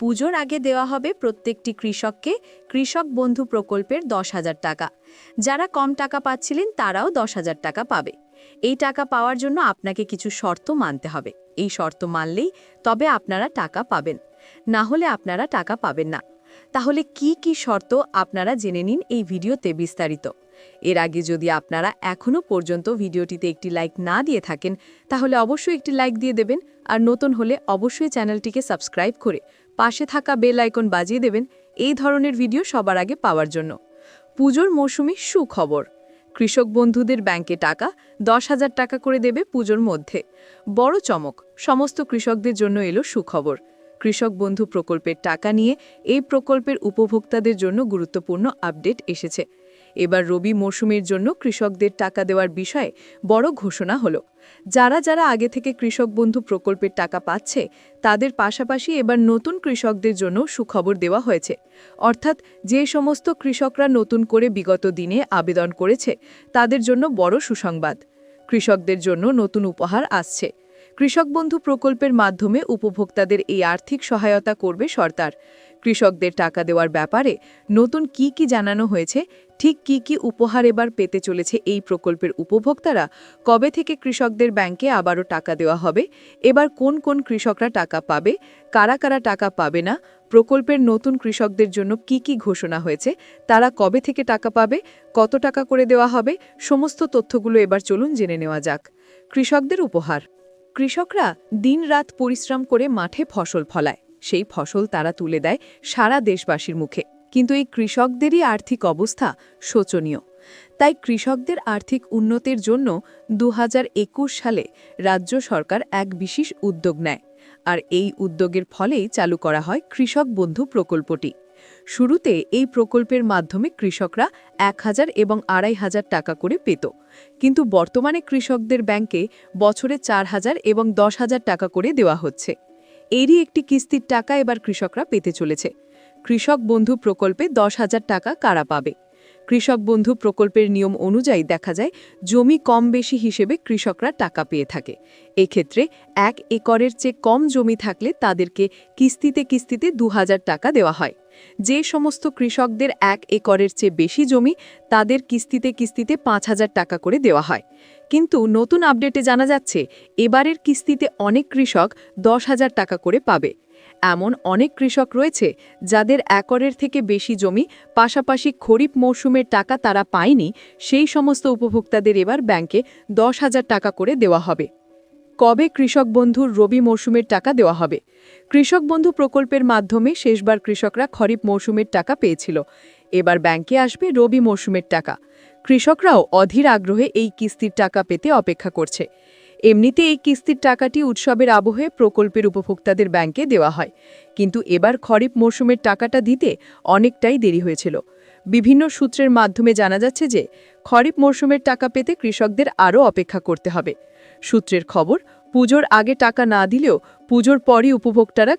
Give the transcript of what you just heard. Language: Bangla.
পুজোর আগে দেওয়া হবে প্রত্যেকটি কৃষককে কৃষক বন্ধু প্রকল্পের দশ হাজার টাকা। যারা কম টাকা পাচ্ছিলেন তারাও দশ হাজার টাকা পাবে। এই টাকা পাওয়ার জন্য আপনাকে কিছু শর্ত মানতে হবে। এই শর্ত মানলেই তবে আপনারা টাকা পাবেন। না হলে আপনারা টাকা পাবেন না। তাহলে কি কি শর্ত আপনারা জেনে নিন এই ভিডিওতে বিস্তারিত। এর আগে যদি আপনারা এখনও পর্যন্ত ভিডিওটিতে একটি লাইক না দিয়ে থাকেন, তাহলে অবশ্যই একটি লাইক দিয়ে দেবেন। আর নতুন হলে অবশ্যই চ্যানেলটিকে সাবস্ক্রাইব করে পাশে থাকা বেল আইকন বাজিয়ে দেবেন এই ধরনের ভিডিও সবার আগে পাওয়ার জন্য। পুজোর মৌসুমি সুখবর। কৃষক বন্ধুদের ব্যাংকে টাকা দশ হাজার টাকা করে দেবে পুজোর মধ্যে। বড় চমক, সমস্ত কৃষকদের জন্য এলো সুখবর। কৃষক বন্ধু প্রকল্পের টাকা নিয়ে এই প্রকল্পের উপভোক্তাদের জন্য গুরুত্বপূর্ণ আপডেট এসেছে। এবার রবি মৌসুমের জন্য কৃষকদের টাকা দেওয়ার বিষয়ে বড় ঘোষণা হলো। যারা যারা আগে থেকে কৃষক বন্ধু প্রকল্পের টাকা পাচ্ছে, তাদের পাশাপাশি এবার নতুন কৃষকদের জন্য সুখবর দেওয়া হয়েছে। অর্থাৎ যে সমস্ত কৃষকরা নতুন করে বিগত দিনে আবেদন করেছে, তাদের জন্য বড় সুসংবাদ। কৃষকদের জন্য নতুন উপহার আসছে। কৃষক বন্ধু প্রকল্পের মাধ্যমে উপভোক্তাদের এই আর্থিক সহায়তা করবে সরকার। কৃষকদের টাকা দেওয়ার ব্যাপারে নতুন কি কি জানানো হয়েছে, ঠিক কি কি উপহার এবার পেতে চলেছে এই প্রকল্পের উপভোক্তারা, কবে থেকে কৃষকদের ব্যাংকে আবারও টাকা দেওয়া হবে, এবার কোন কোন কৃষকরা টাকা পাবে, কারা কারা টাকা পাবে না, প্রকল্পের নতুন কৃষকদের জন্য কি কি ঘোষণা হয়েছে, তারা কবে থেকে টাকা পাবে, কত টাকা করে দেওয়া হবে, সমস্ত তথ্যগুলো এবার চলুন জেনে নেওয়া যাক। কৃষকদের উপহার। কৃষকরা দিনরাত পরিশ্রম করে মাঠে ফসল ফলায়। সেই ফসল তারা তুলে দেয় সারা দেশবাসীর মুখে। কিন্তু এই কৃষকদেরই আর্থিক অবস্থা শোচনীয়। তাই কৃষকদের আর্থিক উন্নতির জন্য দু হাজার একুশ সালে রাজ্য সরকার এক বিশেষ উদ্যোগ নেয়। আর এই উদ্যোগের ফলেই চালু করা হয় কৃষক বন্ধু প্রকল্পটি। শুরুতে এই প্রকল্পের মাধ্যমে কৃষকরা এক হাজার এবং আড়াই হাজার টাকা করে পেত। কিন্তু বর্তমানে কৃষকদের ব্যাংকে বছরে চার হাজার এবং দশ হাজার টাকা করে দেওয়া হচ্ছে। এরই একটি কিস্তির টাকা এবার কৃষকরা পেতে চলেছে। কৃষক বন্ধু প্রকল্পে দশ হাজার টাকা কারা পাবে? কৃষক বন্ধু প্রকল্পের নিয়ম অনুযায়ী দেখা যায়, জমি কম বেশি হিসেবে কৃষকরা টাকা পেয়ে থাকে। এক্ষেত্রে এক একরের চেয়ে কম জমি থাকলে তাদেরকে কিস্তিতে কিস্তিতে দু হাজার টাকা দেওয়া হয়। যে সমস্ত কৃষকদের এক একরের চেয়ে বেশি জমি তাদের কিস্তিতে কিস্তিতে পাঁচ হাজার টাকা করে দেওয়া হয়। কিন্তু নতুন আপডেটে জানা যাচ্ছে, এবারের কিস্তিতে অনেক কৃষক দশ হাজার টাকা করে পাবে। এমন অনেক কৃষক রয়েছে যাদের একরের থেকে বেশি জমি, পাশাপাশি খরিফ মৌসুমের টাকা তারা পায়নি, সেই সমস্ত উপভোক্তাদের এবার ব্যাংকে দশ হাজার টাকা করে দেওয়া হবে। কবে কৃষক বন্ধুর রবি মৌসুমের টাকা দেওয়া হবে? কৃষক বন্ধু প্রকল্পের মাধ্যমে শেষবার কৃষকরা খরিফ মৌসুমের টাকা পেয়েছিল। এবার ব্যাংকে আসবে রবি মৌসুমের টাকা। কৃষকরাও অধীর আগ্রহে এই কিস্তির টাকা পেতে অপেক্ষা করছে। এমনিতে এই কিস্তির টাকাটি উৎসবের আবহে প্রকল্পের উপভোক্তাদের ব্যাংকে দেওয়া হয়। কিন্তু এবার খরিফ মৌসুমের টাকাটা দিতে অনেকটাই দেরি হয়েছিল। বিভিন্ন সূত্রের মাধ্যমে জানা যাচ্ছে যে খরিফ মরশুমের টাকা পেতে কৃষকদের আরও অপেক্ষা করতে হবে। সূত্রের খবর, পুজোর আগে টাকা না দিলেও পুজোর পরই উপভোক্তারা